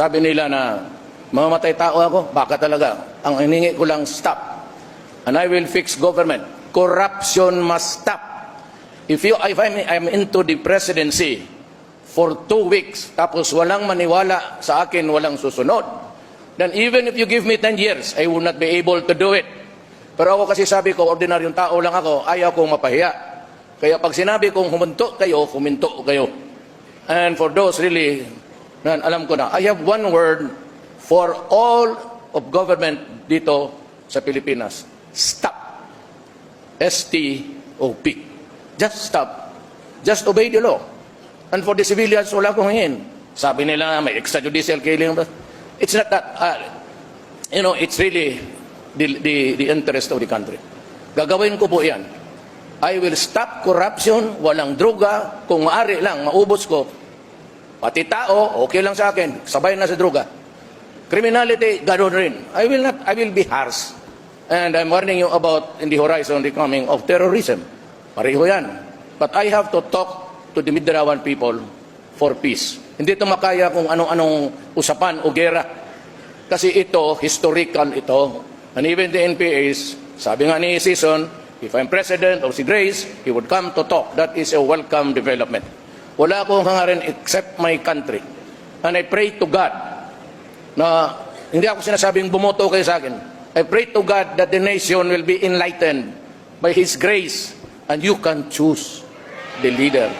sabi nila na mamamatay tao ako, baka talaga. Ang hiningi ko lang, stop. And I will fix government. Corruption must stop. If you, if I'm, I'm into the presidency for two weeks, tapos walang maniwala sa akin, walang susunod, then even if you give me 10 years, I will not be able to do it. Pero ako kasi sabi ko, ordinaryong tao lang ako, ayaw kong mapahiya. Kaya pag sinabi kong huminto kayo, huminto kayo. And for those really, na alam ko na, I have one word for all of government dito sa Pilipinas. Stop. S-T-O-P. Just stop. Just obey the law. And for the civilians, wala kong hingin. Sabi nila, may extrajudicial killing. It's not that, uh, you know, it's really the, the, the interest of the country. Gagawin ko po yan. I will stop corruption, walang droga, kung maari lang, maubos ko. Pati tao, okay lang sa akin, sabay na sa droga. Criminality, ganoon rin. I will not, I will be harsh. And I'm warning you about in the horizon the coming of terrorism. Pareho yan. But I have to talk to the Mindanao people for peace. Hindi ito makaya kung anong-anong usapan o gera. Kasi ito, historical ito. And even the NPAs, sabi nga ni Season, if I'm president of si Grace, he would come to talk. That is a welcome development. Wala akong hangarin except my country. And I pray to God na hindi ako sinasabing bumoto kayo sa akin. I pray to God that the nation will be enlightened by His grace and you can choose the leader.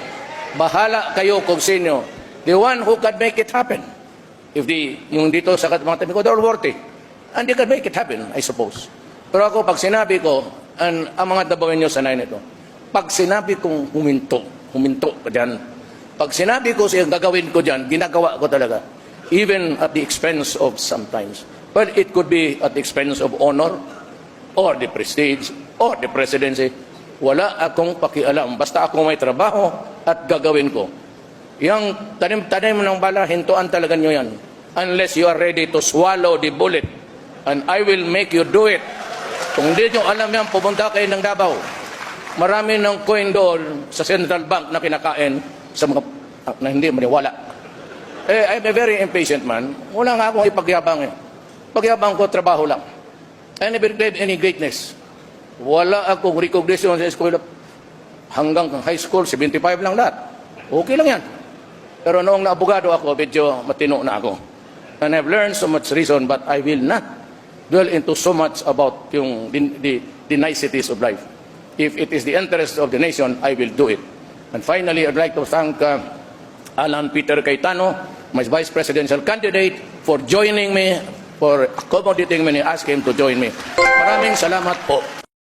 Bahala kayo kung sino. The one who can make it happen. If the, yung dito sa mga tabi ko, they're worthy. And they can make it happen, I suppose. Pero ako, pag sinabi ko, and ang mga dabawin nyo sanay nito, pag sinabi kong huminto, huminto ka dyan, pag sinabi ko siya gagawin ko dyan, ginagawa ko talaga. Even at the expense of sometimes. But it could be at the expense of honor, or the prestige, or the presidency. Wala akong pakialam. Basta ako may trabaho at gagawin ko. Yang tanim-tanim ng bala, hintuan talaga nyo yan. Unless you are ready to swallow the bullet. And I will make you do it. Kung hindi nyo alam yan, pumunta kayo ng Davao. Marami ng coin doon sa central bank na kinakain sa mga ah, na hindi maniwala. Eh, I'm a very impatient man. Wala nga akong ipagyabang eh. Pagyabang ko, trabaho lang. I never claimed any greatness. Wala akong recognition sa school. Hanggang high school, 75 lang lahat. Okay lang yan. Pero noong naabogado ako, medyo matino na ako. And I've learned so much reason, but I will not dwell into so much about yung, the, the, the niceties of life. If it is the interest of the nation, I will do it. And finally, I'd like to thank uh, Alan Peter Cayetano, my vice presidential candidate, for joining me, for accommodating me and ask him to join me. Maraming salamat po.